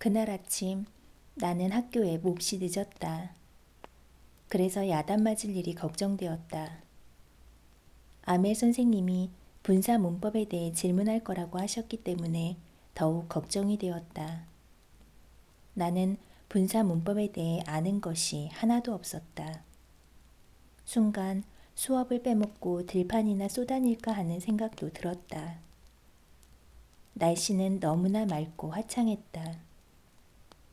그날 아침 나는 학교에 몹시 늦었다. 그래서 야단 맞을 일이 걱정되었다. 아멜 선생님이 분사 문법에 대해 질문할 거라고 하셨기 때문에 더욱 걱정이 되었다. 나는 분사 문법에 대해 아는 것이 하나도 없었다. 순간 수업을 빼먹고 들판이나 쏘다닐까 하는 생각도 들었다. 날씨는 너무나 맑고 화창했다.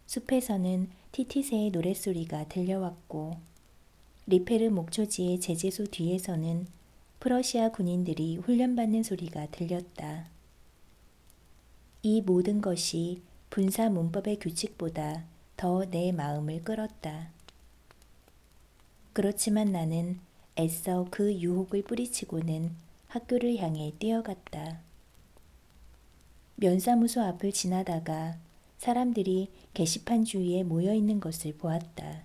숲에서는 티티새의 노랫소리가 들려왔고 리페르 목초지의 제재소 뒤에서는 프러시아 군인들이 훈련받는 소리가 들렸다. 이 모든 것이 분사 문법의 규칙보다 더 내 마음을 끌었다. 그렇지만 나는 애써 그 유혹을 뿌리치고는 학교를 향해 뛰어갔다. 면사무소 앞을 지나다가 사람들이 게시판 주위에 모여 있는 것을 보았다.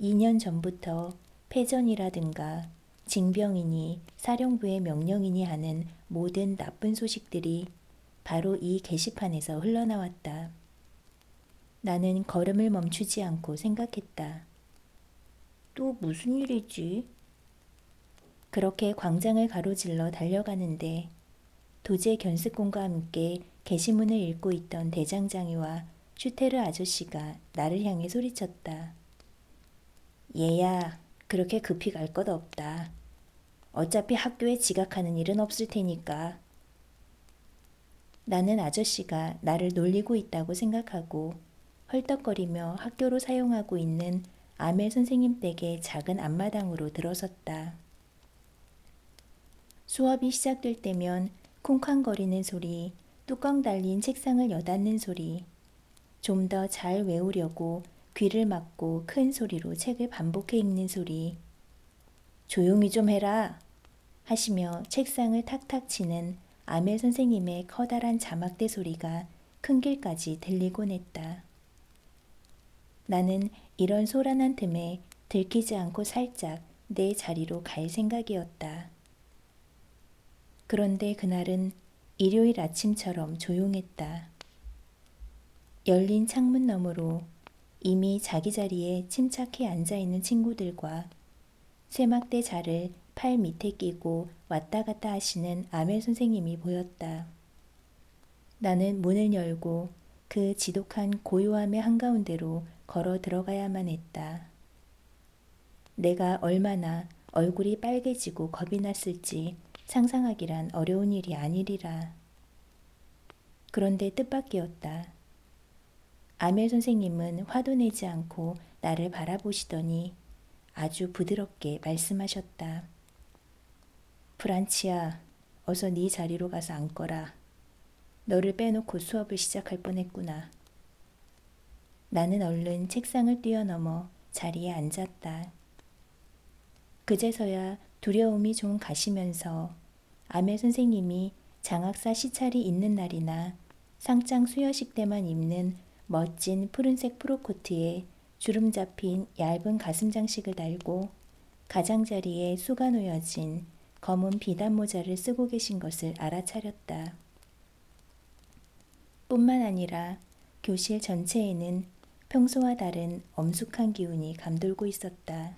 2년 전부터 패전이라든가 징병이니 사령부의 명령이니 하는 모든 나쁜 소식들이 바로 이 게시판에서 흘러나왔다. 나는 걸음을 멈추지 않고 생각했다. 또 무슨 일이지? 그렇게 광장을 가로질러 달려가는데 도제 견습공과 함께 게시문을 읽고 있던 대장장이와 슈테르 아저씨가 나를 향해 소리쳤다. 얘야, 그렇게 급히 갈 것 없다. 어차피 학교에 지각하는 일은 없을 테니까. 나는 아저씨가 나를 놀리고 있다고 생각하고 헐떡거리며 학교로 사용하고 있는 아멜 선생님 댁의 작은 앞마당으로 들어섰다. 수업이 시작될 때면 쿵쾅거리는 소리, 뚜껑 달린 책상을 여닫는 소리, 좀 더 잘 외우려고 귀를 막고 큰 소리로 책을 반복해 읽는 소리, 조용히 좀 해라 하시며 책상을 탁탁 치는 아멜 선생님의 커다란 자막대 소리가 큰 길까지 들리곤 했다. 나는 이런 소란한 틈에 들키지 않고 살짝 내 자리로 갈 생각이었다. 그런데 그날은 일요일 아침처럼 조용했다. 열린 창문 너머로 이미 자기 자리에 침착해 앉아 있는 친구들과 쇠막대 자를 팔 밑에 끼고 왔다 갔다 하시는 아멜 선생님이 보였다. 나는 문을 열고 그 지독한 고요함의 한가운데로 걸어 들어가야만 했다. 내가 얼마나 얼굴이 빨개지고 겁이 났을지 상상하기란 어려운 일이 아니리라. 그런데 뜻밖이었다. 아멜 선생님은 화도 내지 않고 나를 바라보시더니 아주 부드럽게 말씀하셨다. 프란치야, 어서 네 자리로 가서 앉거라. 너를 빼놓고 수업을 시작할 뻔했구나. 나는 얼른 책상을 뛰어넘어 자리에 앉았다. 그제서야 두려움이 좀 가시면서 아멜 선생님이 장학사 시찰이 있는 날이나 상장 수여식 때만 입는 멋진 푸른색 프로코트에 주름 잡힌 얇은 가슴 장식을 달고 가장자리에 수가 놓여진 검은 비단 모자를 쓰고 계신 것을 알아차렸다. 뿐만 아니라 교실 전체에는 평소와 다른 엄숙한 기운이 감돌고 있었다.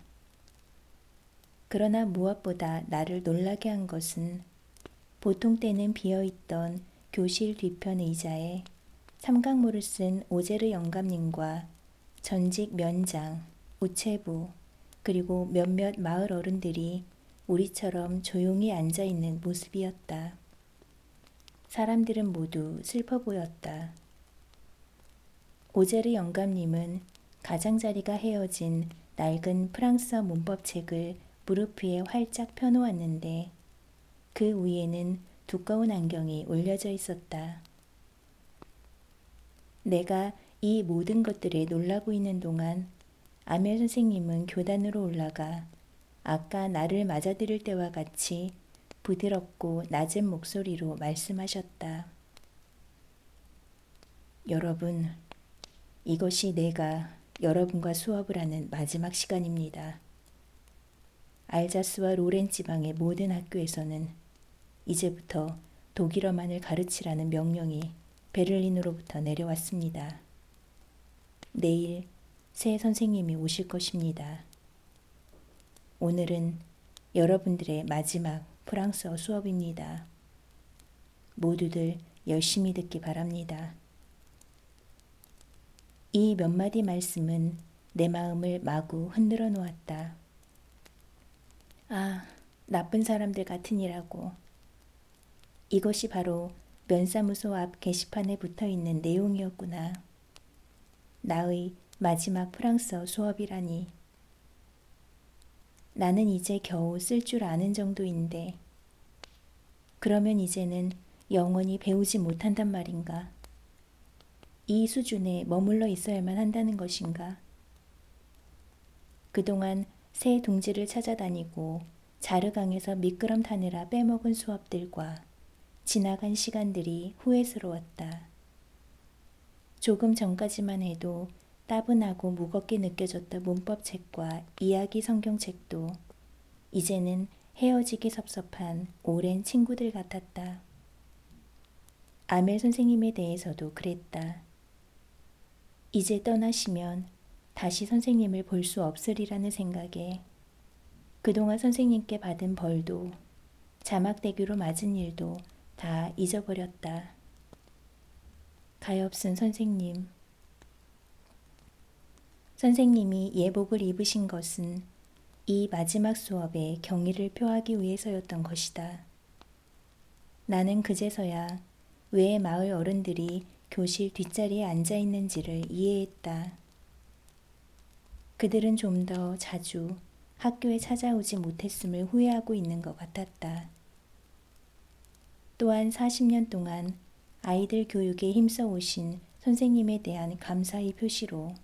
그러나 무엇보다 나를 놀라게 한 것은 보통 때는 비어있던 교실 뒤편 의자에 삼각모를 쓴 오제르 영감님과 전직 면장, 우체부, 그리고 몇몇 마을 어른들이 우리처럼 조용히 앉아 있는 모습이었다. 사람들은 모두 슬퍼 보였다. 오제르 영감님은 가장자리가 헤어진 낡은 프랑스어 문법 책을 무릎 위에 활짝 펴놓았는데 그 위에는 두꺼운 안경이 올려져 있었다. 내가 이 모든 것들에 놀라고 있는 동안 아멜 선생님은 교단으로 올라가 아까 나를 맞아들일 때와 같이 부드럽고 낮은 목소리로 말씀하셨다. 여러분, 이것이 내가 여러분과 수업을 하는 마지막 시간입니다. 알자스와 로렌 지방의 모든 학교에서는 이제부터 독일어만을 가르치라는 명령이 베를린으로부터 내려왔습니다. 내일 새 선생님이 오실 것입니다. 오늘은 여러분들의 마지막 프랑스어 수업입니다. 모두들 열심히 듣기 바랍니다. 이 몇 마디 말씀은 내 마음을 마구 흔들어 놓았다. 아, 나쁜 사람들 같으니라고. 이것이 바로 면사무소 앞 게시판에 붙어 있는 내용이었구나. 나의 마지막 프랑스어 수업이라니. 나는 이제 겨우 쓸 줄 아는 정도인데, 그러면 이제는 영원히 배우지 못한단 말인가? 이 수준에 머물러 있어야만 한다는 것인가? 그동안 새 둥지를 찾아다니고 자르강에서 미끄럼 타느라 빼먹은 수업들과 지나간 시간들이 후회스러웠다. 조금 전까지만 해도 따분하고 무겁게 느껴졌던 문법책과 이야기 성경책도 이제는 헤어지기 섭섭한 오랜 친구들 같았다. 아멜 선생님에 대해서도 그랬다. 이제 떠나시면 다시 선생님을 볼 수 없으리라는 생각에 그동안 선생님께 받은 벌도 자막대교로 맞은 일도 다 잊어버렸다. 가엾은 선생님. 선생님이 예복을 입으신 것은 이 마지막 수업에 경의를 표하기 위해서였던 것이다. 나는 그제서야 왜 마을 어른들이 교실 뒷자리에 앉아 있는지를 이해했다. 그들은 좀 더 자주 학교에 찾아오지 못했음을 후회하고 있는 것 같았다. 또한 40년 동안 아이들 교육에 힘써 오신 선생님에 대한 감사의 표시로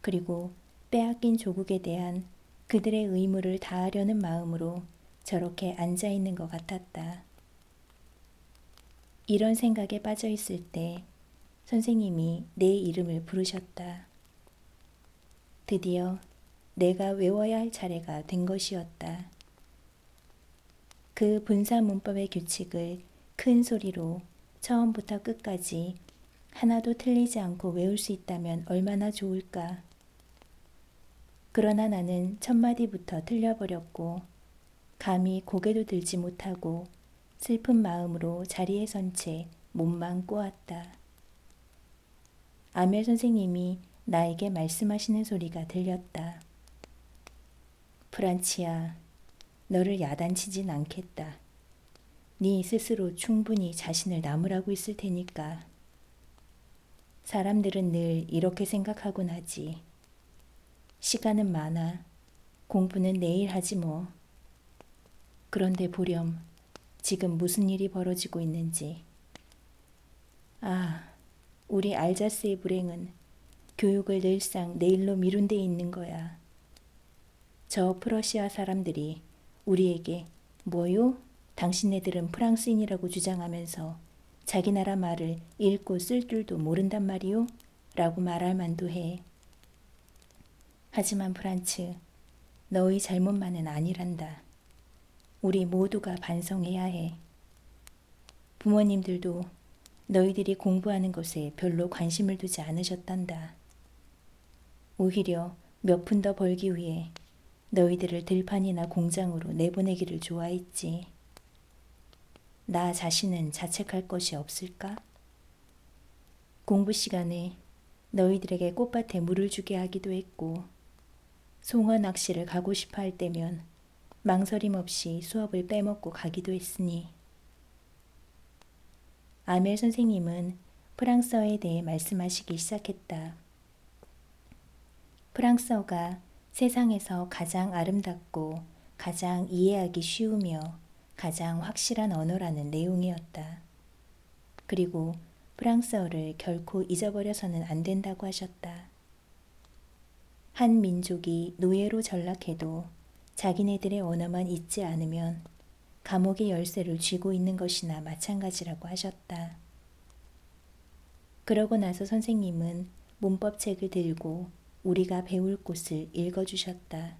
그리고 빼앗긴 조국에 대한 그들의 의무를 다하려는 마음으로 저렇게 앉아 있는 것 같았다. 이런 생각에 빠져 있을 때 선생님이 내 이름을 부르셨다. 드디어 내가 외워야 할 차례가 된 것이었다. 그 분사 문법의 규칙을 큰 소리로 처음부터 끝까지 하나도 틀리지 않고 외울 수 있다면 얼마나 좋을까. 그러나 나는 첫 마디부터 틀려버렸고, 감히 고개도 들지 못하고 슬픈 마음으로 자리에 선 채 몸만 꼬았다. 아멜 선생님이 나에게 말씀하시는 소리가 들렸다. 프란치야, 너를 야단치진 않겠다. 네 스스로 충분히 자신을 나무라고 있을 테니까. 사람들은 늘 이렇게 생각하곤 하지. 시간은 많아. 공부는 내일 하지 뭐. 그런데 보렴, 지금 무슨 일이 벌어지고 있는지. 아, 우리 알자스의 불행은 교육을 늘상 내일로 미룬 데 있는 거야. 저 프러시아 사람들이 우리에게 뭐요? 당신네들은 프랑스인이라고 주장하면서 자기 나라 말을 읽고 쓸 줄도 모른단 말이요? 라고 말할 만도 해. 하지만 프란츠, 너의 잘못만은 아니란다. 우리 모두가 반성해야 해. 부모님들도 너희들이 공부하는 것에 별로 관심을 두지 않으셨단다. 오히려 몇 푼 더 벌기 위해 너희들을 들판이나 공장으로 내보내기를 좋아했지. 나 자신은 자책할 것이 없을까? 공부 시간에 너희들에게 꽃밭에 물을 주게 하기도 했고, 송어 낚시를 가고 싶어 할 때면 망설임 없이 수업을 빼먹고 가기도 했으니. 아멜 선생님은 프랑스어에 대해 말씀하시기 시작했다. 프랑스어가 세상에서 가장 아름답고 가장 이해하기 쉬우며 가장 확실한 언어라는 내용이었다. 그리고 프랑스어를 결코 잊어버려서는 안 된다고 하셨다. 한 민족이 노예로 전락해도 자기네들의 언어만 잊지 않으면 감옥의 열쇠를 쥐고 있는 것이나 마찬가지라고 하셨다. 그러고 나서 선생님은 문법책을 들고 우리가 배울 곳을 읽어주셨다.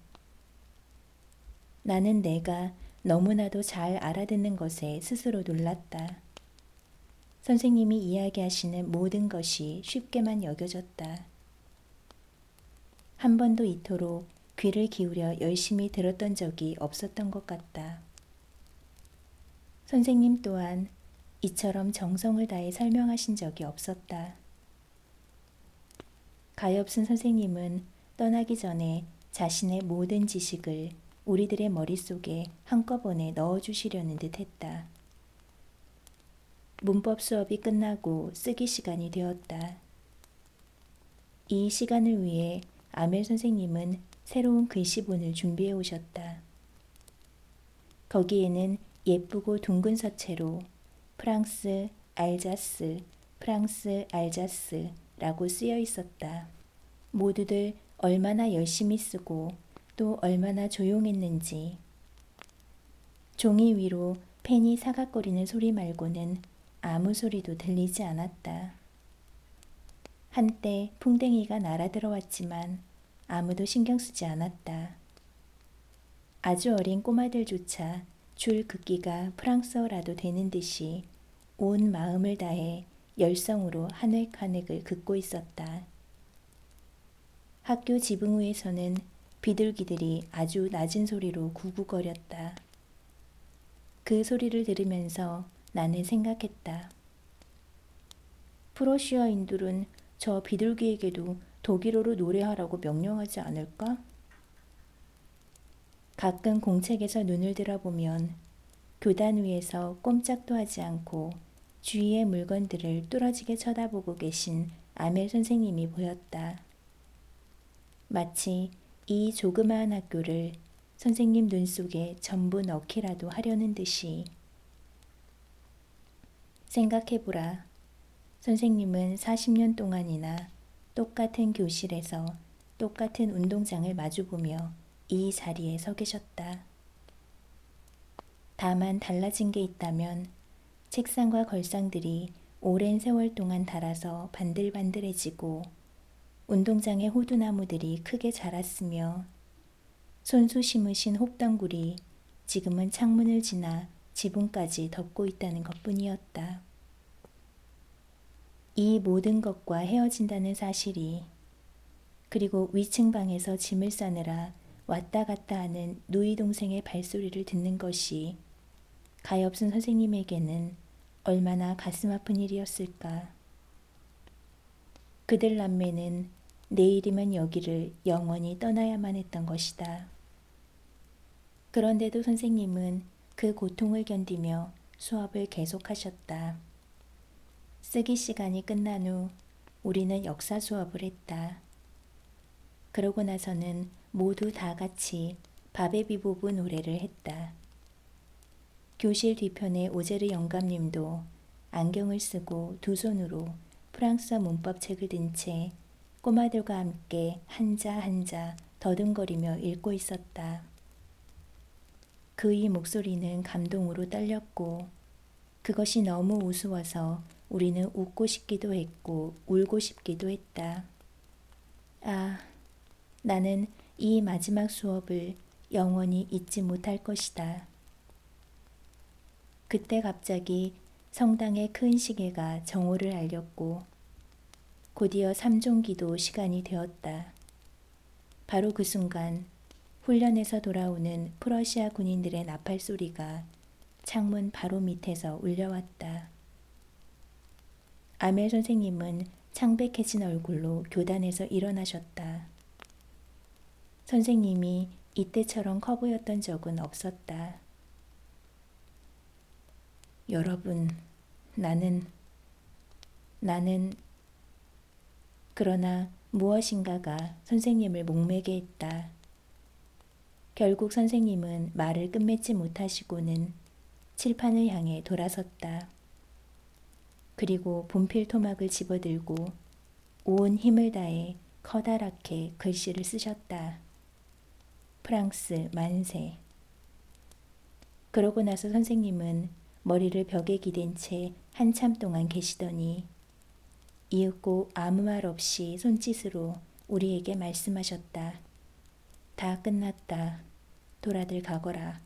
나는 내가 너무나도 잘 알아듣는 것에 스스로 놀랐다. 선생님이 이야기하시는 모든 것이 쉽게만 여겨졌다. 한 번도 이토록 귀를 기울여 열심히 들었던 적이 없었던 것 같다. 선생님 또한 이처럼 정성을 다해 설명하신 적이 없었다. 가엾은 선생님은 떠나기 전에 자신의 모든 지식을 우리들의 머릿속에 한꺼번에 넣어주시려는 듯 했다. 문법 수업이 끝나고 쓰기 시간이 되었다. 이 시간을 위해 아멜 선생님은 새로운 글씨본을 준비해 오셨다. 거기에는 예쁘고 둥근 서체로 프랑스, 알자스, 프랑스, 알자스 라고 쓰여 있었다. 모두들 얼마나 열심히 쓰고 또 얼마나 조용했는지. 종이 위로 펜이 사각거리는 소리 말고는 아무 소리도 들리지 않았다. 한때 풍뎅이가 날아들어왔지만 아무도 신경 쓰지 않았다. 아주 어린 꼬마들조차 줄 긋기가 프랑스어라도 되는 듯이 온 마음을 다해 열성으로 한획한 획을 긋고 있었다. 학교 지붕 위에서는 비둘기들이 아주 낮은 소리로 구구거렸다. 그 소리를 들으면서 나는 생각했다. 프로시아 인들은 저 비둘기에게도 독일어로 노래하라고 명령하지 않을까? 가끔 공책에서 눈을 들어보면 교단 위에서 꼼짝도 하지 않고 주위의 물건들을 뚫어지게 쳐다보고 계신 아멜 선생님이 보였다. 마치 이 조그마한 학교를 선생님 눈 속에 전부 넣기라도 하려는 듯이 생각해보라. 선생님은 40년 동안이나 똑같은 교실에서 똑같은 운동장을 마주보며 이 자리에 서 계셨다. 다만 달라진 게 있다면 책상과 걸상들이 오랜 세월 동안 닳아서 반들반들해지고 운동장의 호두나무들이 크게 자랐으며 손수 심으신 홉덩굴이 지금은 창문을 지나 지붕까지 덮고 있다는 것 뿐이었다. 이 모든 것과 헤어진다는 사실이 그리고 위층 방에서 짐을 싸느라 왔다 갔다 하는 누이 동생의 발소리를 듣는 것이 가엾은 선생님에게는 얼마나 가슴 아픈 일이었을까. 그들 남매는 내일이면 여기를 영원히 떠나야만 했던 것이다. 그런데도 선생님은 그 고통을 견디며 수업을 계속하셨다. 쓰기 시간이 끝난 후 우리는 역사 수업을 했다. 그러고 나서는 모두 다 같이 바베비보브 노래를 했다. 교실 뒤편에 오제르 영감님도 안경을 쓰고 두 손으로 프랑스어 문법 책을 든 채 꼬마들과 함께 한자 한자 더듬거리며 읽고 있었다. 그의 목소리는 감동으로 떨렸고 그것이 너무 우스워서 우리는 웃고 싶기도 했고 울고 싶기도 했다. 아, 나는 이 마지막 수업을 영원히 잊지 못할 것이다. 그때 갑자기 성당의 큰 시계가 정오를 알렸고 곧이어 삼종기도 시간이 되었다. 바로 그 순간 훈련에서 돌아오는 프러시아 군인들의 나팔 소리가 창문 바로 밑에서 울려왔다. 아멜 선생님은 창백해진 얼굴로 교단에서 일어나셨다. 선생님이 이때처럼 커 보였던 적은 없었다. 여러분, 나는, 나는, 그러나 무엇인가가 선생님을 목매게 했다. 결국 선생님은 말을 끝맺지 못하시고는 칠판을 향해 돌아섰다. 그리고 분필 토막을 집어들고 온 힘을 다해 커다랗게 글씨를 쓰셨다. 프랑스 만세. 그러고 나서 선생님은 머리를 벽에 기댄 채 한참 동안 계시더니 이윽고 아무 말 없이 손짓으로 우리에게 말씀하셨다. 다 끝났다. 돌아들 가거라.